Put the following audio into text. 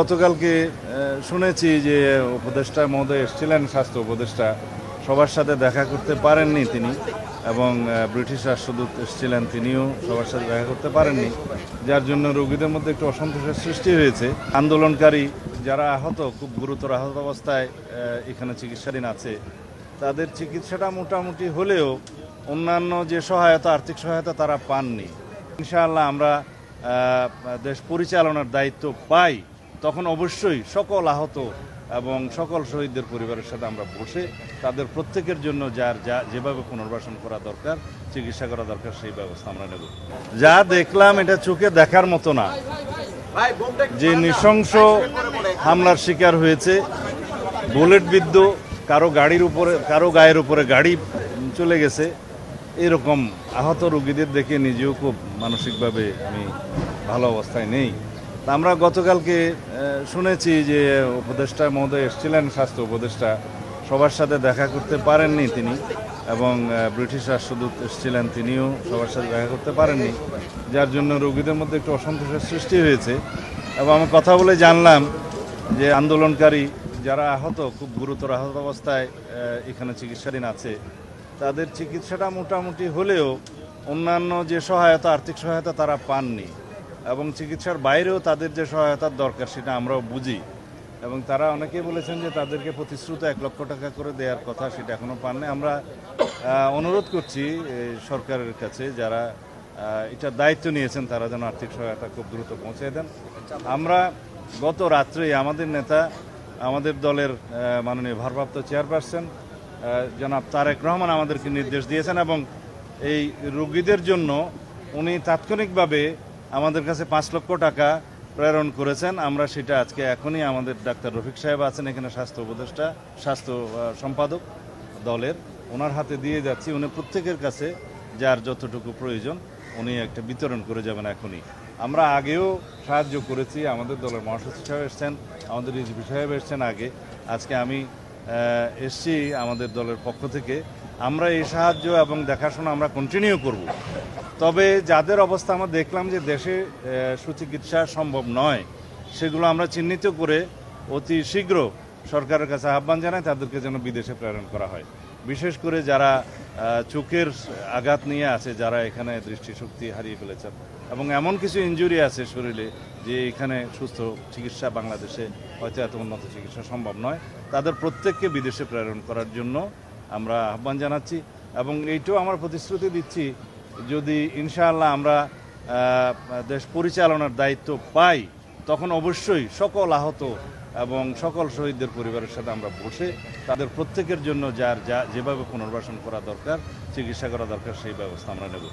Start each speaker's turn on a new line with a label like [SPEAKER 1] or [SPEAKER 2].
[SPEAKER 1] গতকালকে শুনেছি যে উপদেষ্টা মহোদয় এসেছিলেন, স্বাস্থ্য উপদেষ্টা। সবার সাথে দেখা করতে পারেননি তিনি এবং ব্রিটিশ রাষ্ট্রদূত এসেছিলেন তিনিও সবার সাথে দেখা করতে পারেননি। যার জন্য রোগীদের মধ্যে একটু অসন্তোষের সৃষ্টি হয়েছে। আন্দোলনকারী যারা আহত, খুব গুরুতর আহত অবস্থায় এখানে চিকিৎসাধীন আছে, তাদের চিকিৎসাটা মোটামুটি হলেও অন্যান্য যে সহায়তা, আর্থিক সহায়তা তারা পাননি। ইনশাআল্লাহ আমরা দেশ পরিচালনার দায়িত্ব পাই। তখন অবশ্যই সকল আহত এবং সকল শহীদদের পরিবারের সাথে আমরা বসে তাদের প্রত্যেকের জন্য যার যা যেভাবে পুনর্বাসন করা দরকার চিকিৎসা করা দরকার সেই ব্যবস্থা আমরা নেব। যা দেখলাম এটা চোখে দেখার মতো না। যে নৃশংস হামলার শিকার হয়েছে বুলেট বিদ্ধ কারও গাড়ির উপরে কারও গায়ের উপরে গাড়ি চলে গেছে এরকম আহত রুগীদের দেখে নিজেও খুব মানসিকভাবে আমি ভালো অবস্থায় নেই। আমরা গতকালকে শুনেছি যে উপদেষ্টা মহোদয় এসেছিলেন, স্বাস্থ্য উপদেষ্টা। সবার সাথে দেখা করতে পারেননি তিনি এবং ব্রিটিশ রাষ্ট্রদূত এসেছিলেন তিনিও সবার সাথে দেখা করতে পারেননি, যার জন্য রোগীদের মধ্যে একটু অসন্তোষের সৃষ্টি হয়েছে। এবং আমি কথা বলে জানলাম যে আন্দোলনকারী যারা আহত, খুব গুরুতর আহত অবস্থায় এখানে চিকিৎসাধীন আছে, তাদের চিকিৎসাটা মোটামুটি হলেও অন্যান্য যে সহায়তা, আর্থিক সহায়তা তারা পাননি। এবং চিকিৎসার বাইরেও তাদের যে সহায়তার দরকার সেটা আমরাও বুঝি। এবং তারা অনেকেই বলেছেন যে তাদেরকে প্রতিশ্রুত এক লক্ষ টাকা করে দেওয়ার কথা সেটা এখনও পাননি। আমরা অনুরোধ করছি সরকারের কাছে যারা এটা দায়িত্ব নিয়েছেন তারা যেন আর্থিক সহায়তা খুব দ্রুত পৌঁছে দেন। আমরা গত রাত্রেই আমাদের নেতা, আমাদের দলের মাননীয় ভারপ্রাপ্ত চেয়ারপারসন জনাব তারেক রহমান আমাদেরকে নির্দেশ দিয়েছেন এবং এই রোগীদের জন্য উনি তাৎক্ষণিকভাবে আমাদের কাছে পাঁচ লক্ষ টাকা প্রেরণ করেছেন। আমরা সেটা আজকে এখনই আমাদের ডাক্তার রফিক সাহেব আছেন এখানে স্বাস্থ্য উপদেষ্টা, স্বাস্থ্য সম্পাদক দলের। ওনার হাতে দিয়ে যাচ্ছি। উনি প্রত্যেকের কাছে যার যতটুকু প্রয়োজন, উনি একটা বিতরণ করে যাবেন এখনই। আমরা আগেও সাহায্য করেছি। আমাদের দলের মহাসচিব সাহেব এসছেন, আমাদের রিজভি সাহেব এসছেন আগে। আজকে আমি এসছি আমাদের দলের পক্ষ থেকে। আমরা এই সাহায্য এবং দেখাশোনা আমরা কন্টিনিউ করব। তবে যাদের অবস্থা আমরা দেখলাম যে দেশে সুচিকিৎসা সম্ভব নয়, সেগুলো আমরা চিহ্নিত করে অতি শীঘ্র সরকারের কাছে আহ্বান জানাই, তাদেরকে যেন বিদেশে প্রেরণ করা হয়। বিশেষ করে যারা চোখের আঘাত নিয়ে আছে, যারা এখানে দৃষ্টিশক্তি হারিয়ে ফেলেছেন। এবং এমন কিছু ইনজুরি আছে শরীরে যে এখানে সুস্থ চিকিৎসা বাংলাদেশে হয়তো এত উন্নত চিকিৎসা সম্ভব নয়, তাদের প্রত্যেককে বিদেশে প্রেরণ করার জন্য আমরা আহ্বান জানাচ্ছি। এবং এইটাও আমরা প্রতিশ্রুতি দিচ্ছি যদি ইনশাআল্লাহ আমরা দেশ পরিচালনার দায়িত্ব পাই, তখন অবশ্যই সকল আহত এবং সকল শহীদদের পরিবারের সাথে আমরা বসে তাদের প্রত্যেকের জন্য যার যা, যেভাবে পুনর্বাসন করা দরকার, চিকিৎসা করা দরকার, সেই ব্যবস্থা আমরা নেব।